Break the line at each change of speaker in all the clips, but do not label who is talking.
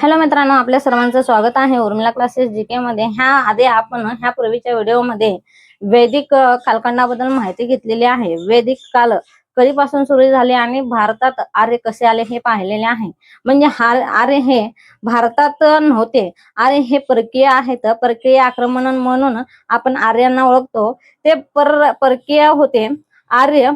Hello मित्रांनो आपल्या सर्वांचं स्वागत आहे उर्मिला क्लासेस जी के मध्ये. ह्या आधी आपण ह्या पूर्वीच्या व्हिडिओमध्ये वैदिक कालखंडाबद्दल माहिती घेतलेली आहे. वैदिक काल कधीपासून सुरू झाले आणि भारतात आर्य कसे आले हे पाहिलेले आहे. म्हणजे आर्य हे भारतात नव्हते. आर्य हे परकीय आहेत. परकीय आक्रमण म्हणून आपण आर्यांना ओळखतो. ते पर परकीय होते. आर्य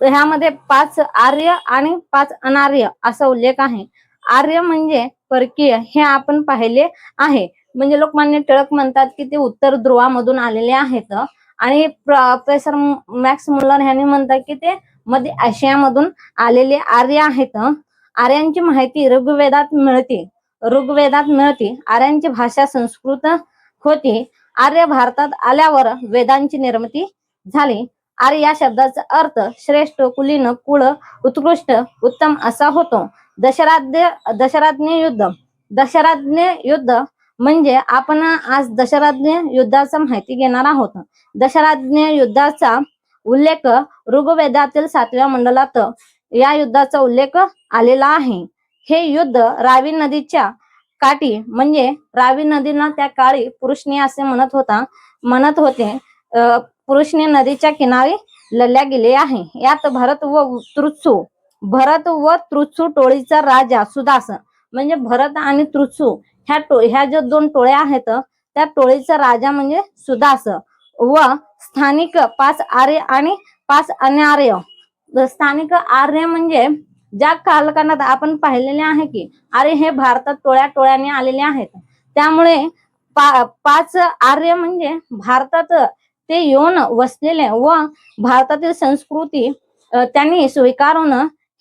ह्यामध्ये पाच आर्य आणि पाच अनार्य असा उल्लेख आहे. आर्य म्हणजे परकीय हे आपण पाहिले आहे. म्हणजे लोकमान्य टिळक म्हणतात की ते उत्तर ध्रुवामधून आलेले आहेत. आणि प्रोफेसर मॅक्स मुल्लर यांनी म्हणतात की ते मध्य आशियामधून आलेले आर्य आहेत. आर्यांची माहिती ऋग्वेदात मिळते. ऋग्वेदात मिळते. आर्यांची भाषा संस्कृत होती. आर्य भारतात आल्यावर वेदांची निर्मिती झाली. आर्य या शब्दाचा अर्थ श्रेष्ठ कुलीन कुळ उत्कृष्ट उत्तम असा होतो. दशराध्य दशराज्ञ युद्ध. दशराज्ञ युद्ध म्हणजे आपण आज दशराज्ञ युद्धाचा माहिती घेणार आहोत. दशराज्ञ युद्धाचा उल्लेख ऋग्वेदातील सातव्या मंडलात या युद्धाचा उल्लेख आलेला आहे. हे युद्ध रावी नदीच्या काठी म्हणजे रावी नदीला त्या काळी पुरुषणी असे म्हणत होता म्हणत होते अं, पुरुषणी नदीच्या किनारी लढल्या गेले आहे. यात भरत व तृत्सू भरत व तृत्सू टोळीचा राजा सुदासन म्हणजे भरत आणि तृत्सू ह्या टो ह्या ज्या दोन टोळ्या आहेत त्या टोळीचा राजा म्हणजे सुदास व स्थानिक पाच आर्य आणि पाच अनार्य. स्थानिक आर्य म्हणजे ज्या कालखंडात आपण पाहिलेले आहे की आर्य हे भारतात टोळ्या टोळ्याने आलेले आहेत. त्यामुळे पा, पाच आर्य म्हणजे भारतात ते येऊन वसलेले व भारतातील संस्कृती त्यांनी स्वीकारून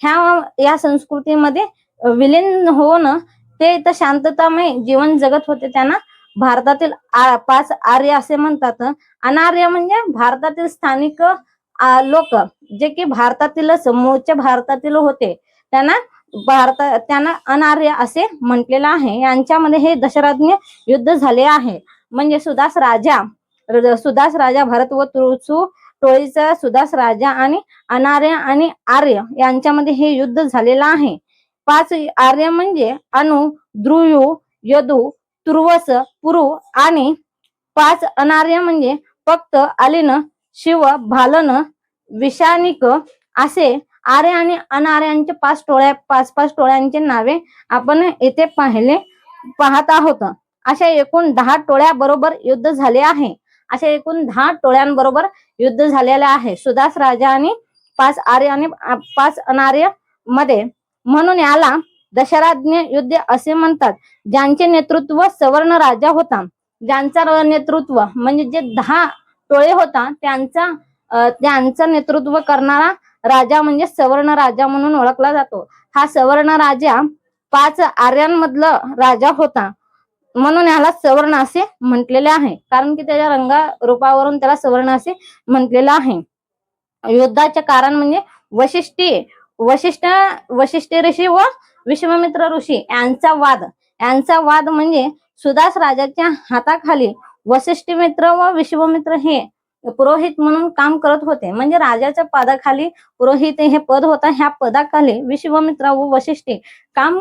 ह्या या संस्कृतीमध्ये विलीन होऊन ते इथं शांततामय जीवन जगत होते त्यांना. भारतातील पाच आर्य असे म्हणतात. अनार्य म्हणजे भारतातील स्थानिक लोक जे की भारतातीलच मूळचे भारतातील होते. त्यांना भारत त्यांना अनार्य असे म्हटलेलं आहे. यांच्यामध्ये हे दशराज्ञ युद्ध झाले आहे. म्हणजे सुदास राजा सुदास राजा भरत व तुळसू टोळीचा सुदास राजा आणि अनार्य आणि आर्य यांच्यामध्ये हे युद्ध झालेलं आहे. पाच आर्य म्हणजे अनु द्रुयु यदु तुर्वस पुरु आणि पाच अनार्य म्हणजे फक्त अलिन शिव भालन विषानिक असे आर्य आणि अनार्यांचे पाच टोळ्या पाच पाच टोळ्यांचे नावे आपण येथे पाहिले पाहत आहोत. अशा एकूण दहा टोळ्या बरोबर युद्ध झाले आहे. अशा एकूण दहा टोळ्यांबरोबर युद्ध झालेले आहे. सुदास राजा आणि पाच आर्य आणि पाच अनार्यमध्ये. म्हणून याला दशराज्ञ युद्ध असे म्हणतात ज्यांचे नेतृत्व सवर्ण राजा होता. ज्यांचा नेतृत्व म्हणजे जे दहा टोळे होता त्यांचा त्यांचं नेतृत्व करणारा राजा म्हणजे सवर्ण राजा म्हणून ओळखला जातो. हा सवर्ण राजा पाच आर्यांमधलं राजा होता. म्हणून याला सवर्ण असे म्हटलेले आहे. कारण की त्याच्या रंगा रूपावरून त्याला सवर्ण असे म्हटलेलं आहे. युद्धाचे कारण म्हणजे वशिष्ठी वशिष्ठ वशिष्ठी ऋषी व विश्वामित्र ऋषी यांचा वाद. यांचा वाद म्हणजे सुदास राजाच्या हाताखाली वशिष्ठी मित्र व विश्वमित्र हे पुरोहित म्हणून काम करत होते. म्हणजे राजाच्या पदाखाली पुरोहित हे पद होता. ह्या पदाखाली विश्वमित्र व वशिष्ठी काम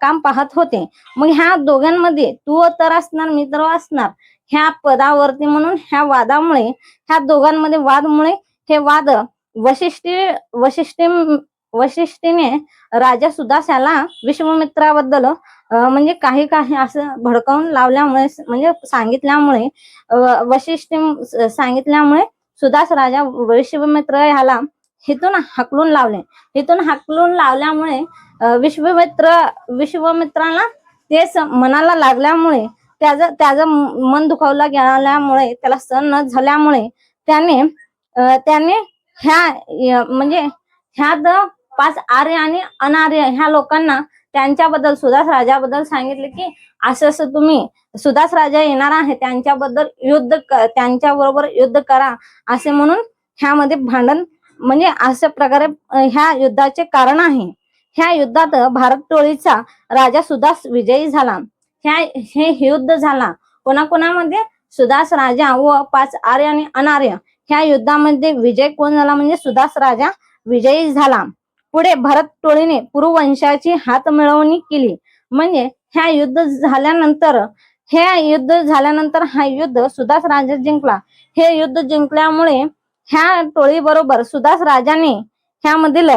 काम पाहत होते. मग ह्या दोघांमध्ये तू तर असणार मी तर असणार. ह्या पदावरती म्हणून ह्या वादामुळे ह्या दोघांमध्ये वादमुळे हे वाद वशिष्ठी वशिष्ठी वशिष्ठीने राजा सुदास याला विश्वमित्राबद्दल म्हणजे काही काही असं भडकावून लावल्यामुळे म्हणजे सांगितल्यामुळे वशिष्ठी सांगितल्यामुळे सुदास राजा विश्वमित्र ह्याला हिथून हाकलून लावले. हिथून हाकलून लावल्यामुळे विश्वमित्र विश्वमित्राला ते मनाला लागल्यामुळे त्याचं त्याचं मन दुखावलं गेल्यामुळे त्याला सहन न झाल्यामुळे त्याने त्याने ह्या म्हणजे ह्या द पाच आर्य आणि अनार्य ह्या लोकांना त्यांच्याबद्दल सुदास राजाबद्दल सांगितले की असं असं तुम्ही सुदास राजा येणार आहे त्यांच्याबद्दल युद्ध त्यांच्या बरोबर युद्ध करा असे म्हणून ह्यामध्ये भांडण म्हणजे अशा प्रकारे ह्या युद्धाचे कारण आहे. ह्या युद्धात भारत टोळीचा राजा सुदास विजयी झाला. ह्या हे युद्ध झाला. कोणाकोणामध्ये? सुदास राजा व पाच आर्य आणि अनार्य. ह्या युद्धामध्ये विजय कोण झाला? म्हणजे सुदास राजा विजयी झाला. पुढे भरत टोळीने पुरुवंशाची हात मिळवणी केली. म्हणजे ह्या युद्ध झाल्यानंतर हे युद्ध झाल्यानंतर हा युद्ध सुदास राजा जिंकला. हे युद्ध जिंकल्यामुळे ह्या टोळी बरोबर सुदास राजाने ह्यामधील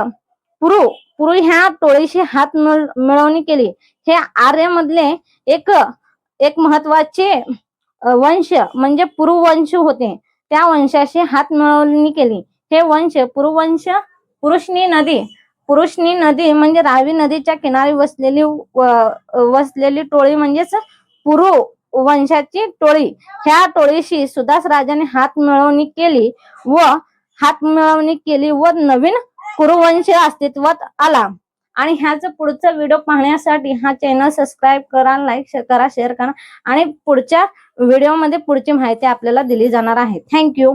पुरु पुरु ह्या टोळीशी हात मिळवणी केली. हे आर्यमधले एक एक महत्त्वाचे वंश म्हणजे पुरुवंश होते. त्या वंशाशी हात मिळवणी केली. हे वंश पुरुवंश पुरुषणी नदी पुरुषणी नदी म्हणजे रावी नदीच्या किनारी वसलेली वसलेली टोळी म्हणजेच पुरु वंशाची टोळी. ह्या टोळीशी सुदास राजाने हात मिळवणी केली व हात मिळवणी केली व नवीन कुरुवंश अस्तित्वात आला. आणि ह्याच पुढचा व्हिडिओ पाहण्यासाठी हा चॅनल सबस्क्राईब करा लाईक करा शेअर करा. आणि पुढच्या व्हिडिओमध्ये पुढची माहिती आपल्याला दिली जाणार आहे. थँक्यू